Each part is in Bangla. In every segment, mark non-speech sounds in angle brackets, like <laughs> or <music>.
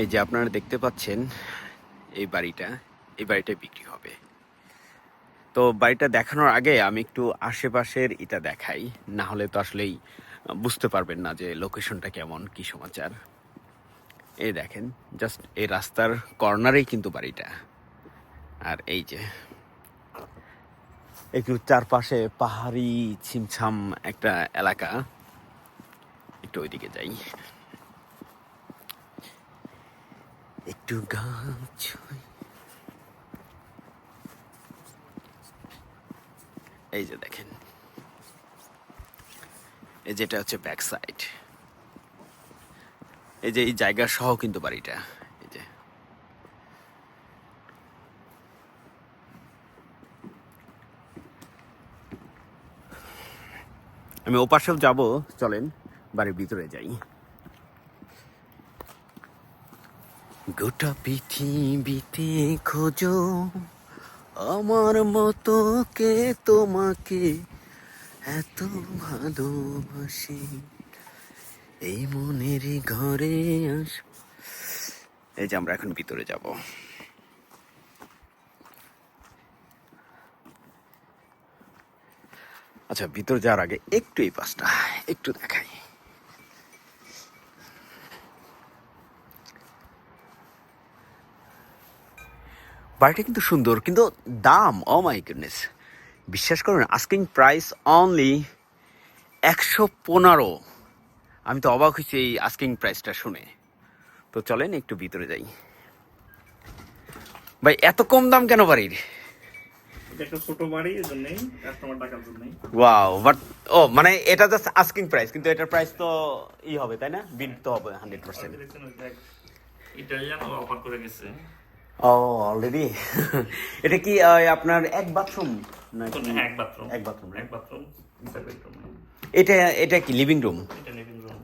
এই যে আপনারা দেখতে পাচ্ছেন, এই বাড়িটা এই বাড়িটা বিক্রি হবে। তো বাড়িটা দেখানোর আগে আমি একটু আশেপাশের এটা দেখাই, না হলে তো আসলেই বুঝতে পারবেন না যে লোকেশনটা কেমন, কি সমাচার। এই দেখেন, জাস্ট এই রাস্তার কর্নারেই কিন্তু বাড়িটা। আর এই যে, একটু চারপাশে পাহাড়ি ছিমছাম একটা এলাকা। একটু ওইদিকে যাই। একটু ছুঁই। এই যে দেখেন। এই যেটা হচ্ছে ব্যাক সাইড এই যে এই জায়গা সহ কিন্তু বাড়িটা। এই যে। আমি ওপাশেও যাব, চলেন, বাড়ির ভিতরে যাই। গোটা পৃথিবীতে খোঁজো, আমার মতো কে তোমাকে এত ভালোবাসি? এই মনের ঘরে আস। এই যে আমরা এখন ভিতরে যাব। আচ্ছা ভিতরে যাওয়ার আগে একটু এই পাশটা, একটু দেখাই। বাড়িটা কিন্তু সুন্দর কিন্তু দাম ও মাই গুডনেস বিশ্বাস করুন আস্কিং প্রাইস অনলি একশো পনেরো। আমি তো অবাক হয়েছি এই আস্কিং প্রাইসটা শুনে। তো চলেন একটু ভিতরে যাই। ভাই এত কম দাম কেন বাড়ির? ওয়াও বাট ও মানে এটা জাস্ট আস্কিং প্রাইস কিন্তু এটার প্রাইস তো ই হবে তাই না? বিল তো হবে হান্ড্রেড পার্সেন্ট ইটালিয়ান অফার করে গেছে। ও অলরেডি <laughs> এটা কি আপনার এক বাথরুম না হ্যাঁ, এক বাথরুম এক বাথরুম এক বাথরুম এটা এটা কি লিভিং রুম এটা লিভিং রুম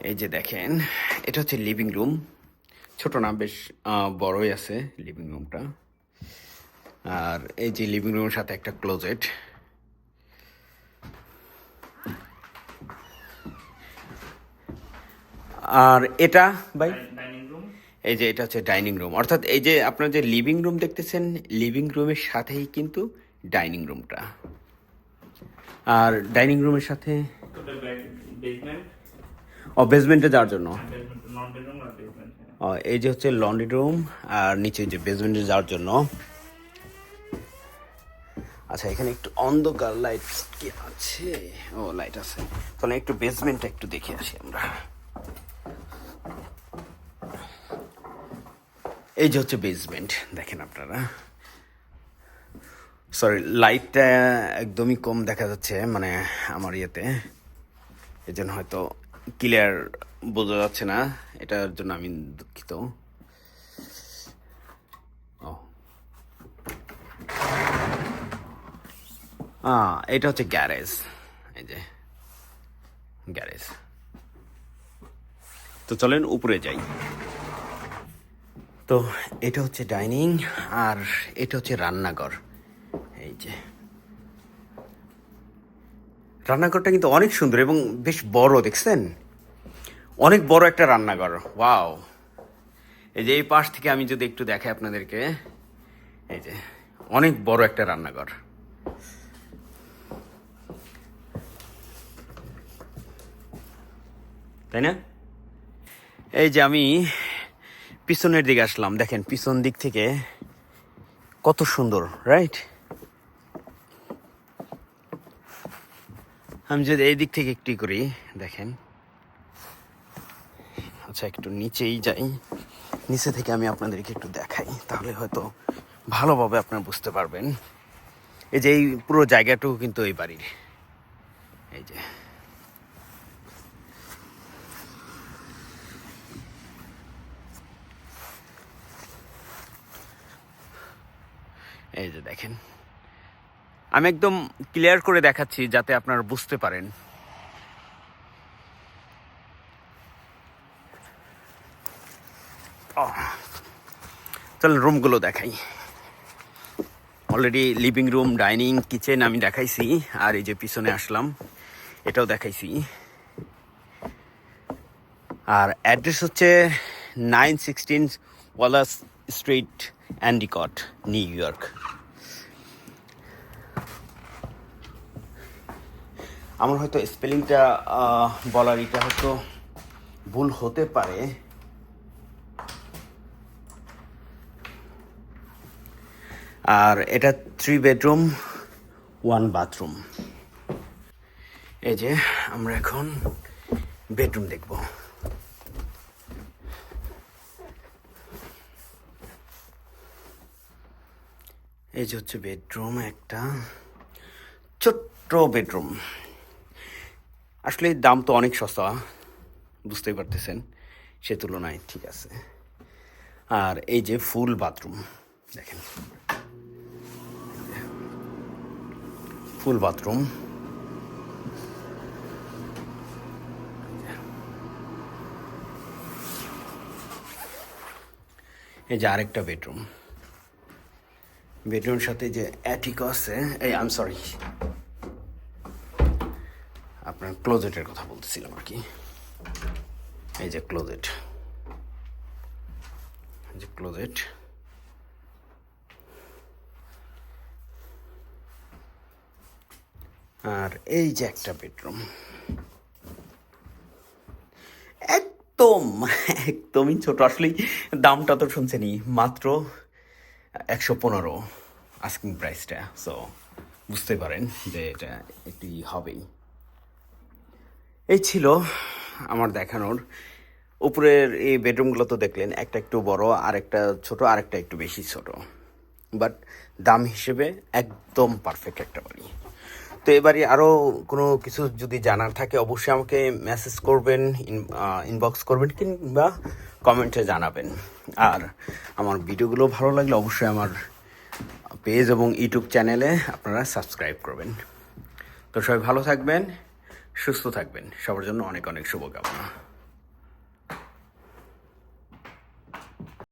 এই যে দেখেন এটা হচ্ছে লিভিং রুম ছোট না বেশ বড়ই আছে লিভিং রুমটা আর এই যে লিভিং রুমের সাথে একটা ক্লোজেট আর এটা ডাইনিং রুম এই যে এটা হচ্ছে ডাইনিং রুম। অর্থাৎ এই যে আপনার যে লিভিং রুম দেখতেছেন লিভিং রুমের সাথেই কিন্তু ডাইনিং রুমটা। আর ডাইনিং রুমের সাথে ও বেসমেন্টে যাওয়ার জন্য। বেসমেন্ট ও, এই যে হচ্ছে লন্ড্রি রুম আর নিচে যে বেসমেন্টে যাওয়ার জন্য। আচ্ছা এখানে একটু অন্ধকার লাইট কি আছে? ও লাইট আছে। তাহলে একটু বেসমেন্টটা একটু দেখে আসি আমরা। এই যে হচ্ছে বেসমেন্ট দেখেন আপনারা। সরি লাইটটা একদমই কম দেখা যাচ্ছে মানে আমার ইয়েতে। এই জন্য হয়তো ক্লিয়ার বোঝা যাচ্ছে না, এটার জন্য আমি দুঃখিত। এটা হচ্ছে গ্যারেজ এই যে। গ্যারেজ তো চলেন উপরে যাই। তো এটা হচ্ছে ডাইনিং আর এটা হচ্ছে রান্নাঘর। এই যে। রান্নাঘরটা কিন্তু অনেক সুন্দর এবং বেশ বড়, দেখছেন? অনেক বড় একটা রান্নাঘর। ওয়াও। এই যে এই পাশ থেকে আমি যদি একটু দেখাই আপনাদেরকে। এই যে, অনেক বড় একটা রান্নাঘর। তাই না? এই যে আমি পিছনের দিকে আসলাম। দেখেন, পিছন দিক থেকে কত সুন্দর রাইট আমি যদি এই দিক থেকে একটু করি, দেখেন। আচ্ছা একটু নিচেই যাই। নিচে থেকে আমি আপনাদেরকে একটু দেখাই, তাহলে হয়তো ভালোভাবে আপনারা বুঝতে পারবেন। এই যে, এই পুরো জায়গাটুকু কিন্তু এই বাড়ির। এই যে। এই যে দেখেন। আমি একদম ক্লিয়ার করে দেখাচ্ছি যাতে আপনারা বুঝতে পারেন। চলেন রুমগুলো দেখাই। Already living room dining kitchen আমি দেখাইছি, আর এই যে পিছনে আসলাম, এটাও দেখাইছি। আর অ্যাড্রেস হচ্ছে nine sixteen Wallace street Endicott New York আমার হয়তো স্পেলিংটা বলার এটা হয়তো ভুল হতে পারে। আর এটা থ্রি বেডরুম ওয়ান বাথরুম এই যে, আমরা এখন বেডরুম দেখব। এই যে হচ্ছে বেডরুম, একটা ছোট্ট বেডরুম। আসলে দাম তো অনেক সস্তা, বুঝতেই পারতেছেন, সে তুলনায় ঠিক আছে। আর এই যে ফুল বাথরুম, দেখেন। Full bathroom. এই যে আরেকটা বেডরুম। বেডরুমের সাথে যে অ্যাটিক আছে, এই আম সরি আপনার ক্লোজেটের কথা বলতেছিলাম আর কি। এই যে ক্লোজেট যে ক্লোজেট আর এই যে একটা বেডরুম একদম, একদমই ছোট। আসলেই দামটা তো শুনছেনই। মাত্র একশো পনেরো আস্কিং প্রাইসটা সো বুঝতে পারেন যে এটা একটি হবেই। এই ছিল আমার দেখানোর। উপরের এই বেডরুমগুলো তো দেখলেন, একটা একটু বড় আর একটা ছোটো আর একটা একটু বেশি ছোট। বাট দাম হিসেবে একদম পারফেক্ট একটা বাড়ি। তো এবারে আরও কোনো কিছু যদি জানার থাকে, অবশ্যই আমাকে মেসেজ করবেন ইনবক্স করবেন কিংবা কমেন্টে জানাবেন। আর আমার ভিডিওগুলো ভালো লাগলে অবশ্যই আমার পেজ এবং ইউটিউব চ্যানেলে আপনারা সাবস্ক্রাইব করবেন। তো সবাই ভালো থাকবেন, সুস্থ থাকবেন। সবার জন্য অনেক অনেক শুভকামনা।